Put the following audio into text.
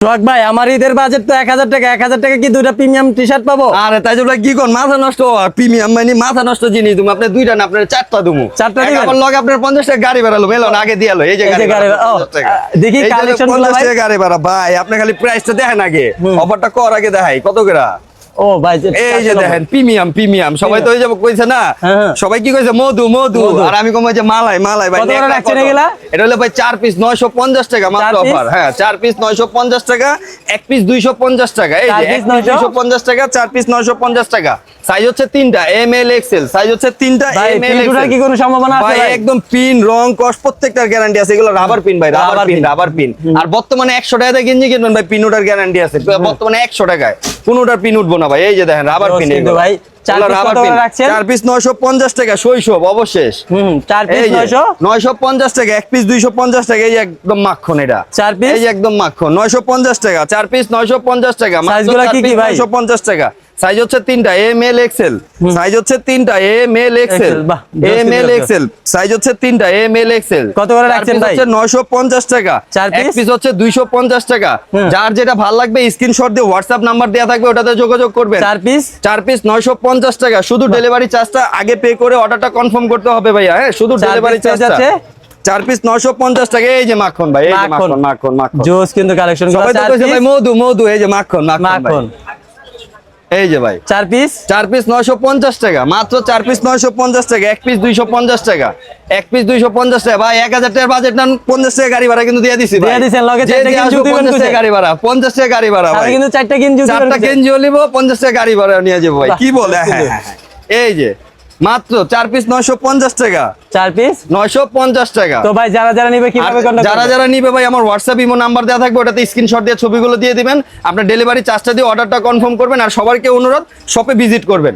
সোহাগ ভাই আমার ঈদের বাজেট তো এক হাজার টাকা। এক হাজার টাকা কি দুইটা প্রিমিয়াম টি শার্ট পাবো? আরে তাই জন্য কি কোন? মাথা নষ্ট প্রিমিয়াম মানে মাথা নষ্ট জিনিস তুমি আপনার দুইটা না আপনার চারটা দুমু। চারটা? আমার লগে আপনার 50 টাকা গাড়ি ভাড়া মেলো আগে দিয়ালো। এই যে গাড়ি গাড়ি ভাড়া ভাড়া, ও, 50 টাকা। আহ, দেখি এই যে collection গুলো 50 ভাই। টাকা গাড়ি ভাড়া ভাই আপনি খালি প্রাইসটা দেখেন আগে। অফারটা কর আগে দেখাই। কত করে? ও ভাই এই যে দেখেন প্রিমিয়াম প্রিমিয়াম। সবাই তো কইছে না হ্যাঁ, হ্যাঁ। সবাই কি কইছে? মধু মধু। আর আমি কম যে মালাই মালাই ভাই? এটা হলো ভাই চার পিস নয়শো পঞ্চাশ টাকা মাত্র অফার হ্যাঁ চার পিস নয়শো পঞ্চাশ টাকা এক পিস দুইশো পঞ্চাশ টাকা। এই যে এক piece পিস 900? পঞ্চাশ টাকা চার পিস নয়শো পঞ্চাশ টাকা। সাইজ হচ্ছে তিনটা এম এল এক্সেল সাইজ হচ্ছে তিনটা এম এল কি কোনো সম্ভাবনা আছে ভাই? একদম পিন রং কস প্রত্যেকটার গ্যারান্টি আছে। এগুলো রাবার পিন ভাই রাবার পিন রাবার পিন আর বর্তমানে একশো টাকা দিয়ে গেঞ্জি কিনবেন ভাই পিন ওঠার গ্যারান্টি আছে। বর্তমানে একশো টাকায়। কোনোটার পিন উঠবো না ভাই এই যে দেখেন রাবার পিন ভাই। চার রাবার পিন চার পিস নয়শো পঞ্চাশ টাকা শৈশব অবশেষ। হুম চার পিস নয়শো? নয়শো পঞ্চাশ টাকা এক পিস দুইশো পঞ্চাশ টাকা এই একদম মাখন এটা। চার পিস এই একদম মাখন নয়শো পঞ্চাশ টাকা চার পিস নয়শো পঞ্চাশ টাকা? নয়শো পঞ্চাশ টাকা। সাইজ হচ্ছে তিনটা এম এল এক্সেল সাইজ হচ্ছে তিনটা M L XL M L XL size হচ্ছে তিনটা এম এল এক্সেল কত করে রাখছেন ভাই? হচ্ছে নয়শো পঞ্চাশ টাকা। চার পিস হচ্ছে দুইশো পঞ্চাশ টাকা। যার যেটা ভালো লাগবে স্ক্রিনশট দিয়ে হোয়াটসঅ্যাপ নাম্বার দেওয়া থাকবে ওটাতে যোগাযোগ করবেন। চার পিস চার পিস নয়শো পঞ্চাশ টাকা। শুধু ডেলিভারি চার্জটা আগে পে করে অর্ডারটা কনফার্ম করতে হবে ভাইয়া হ্যাঁ? শুধু ডেলিভারি চার্জ আছে চার পিস নয়শো পঞ্চাশ টাকা। এই যে মাখন ভাই মাখন। মাখন মাখন জোস কিন্তু কালেকশন মধু মধু এই যে মাখন মাখন। এই যে ভাই। চার পিস চার পিস নয়শো পঞ্চাশ টাকা। মাত্র চার পিস নয়শো পঞ্চাশ টাকা এক পিস দুইশো পঞ্চাশ টাকা। এক পিস দুইশো পঞ্চাশ টাকা। ভাই এক হাজার টাকার বাজেট নেন পঞ্চাশ টাকা গাড়ি ভাড়া কিন্তু দিয়ে দিছি ভাই। দিয়ে দিছেন, লগে যে চারটা যে গেঞ্জি আসবে দিবেন 50 টাকা গাড়ি ভাড়া পঞ্চাশ টাকা গাড়ি ভাড়া ভাই। কিন্তু চারটা কিনছি চারটা কেঞ্জিও নিব পঞ্চাশ টাকা গাড়ি ভাড়া নিয়ে যাব ভাই। কি বলে? হ্যাঁ, হ্যাঁ, হ্যাঁ। এই যে মাত্র চার পিস নয়শো পঞ্চাশ টাকা। চার পিস নয়শো পঞ্চাশ টাকা। তো ভাই যারা যারা নিবে কীভাবে যারা যারা নিবে ভাই আমার হোয়াটসঅ্যাপ ইমো নাম্বার দেওয়া থাকবে ওটাতে স্ক্রিনশট দিয়ে ছবিগুলো দিয়ে দিবেন। আপনার ডেলিভারি চার্জটা দিয়ে অর্ডারটা কনফার্ম করবেন আর সবাইকে অনুরোধ শপে ভিজিট করবেন।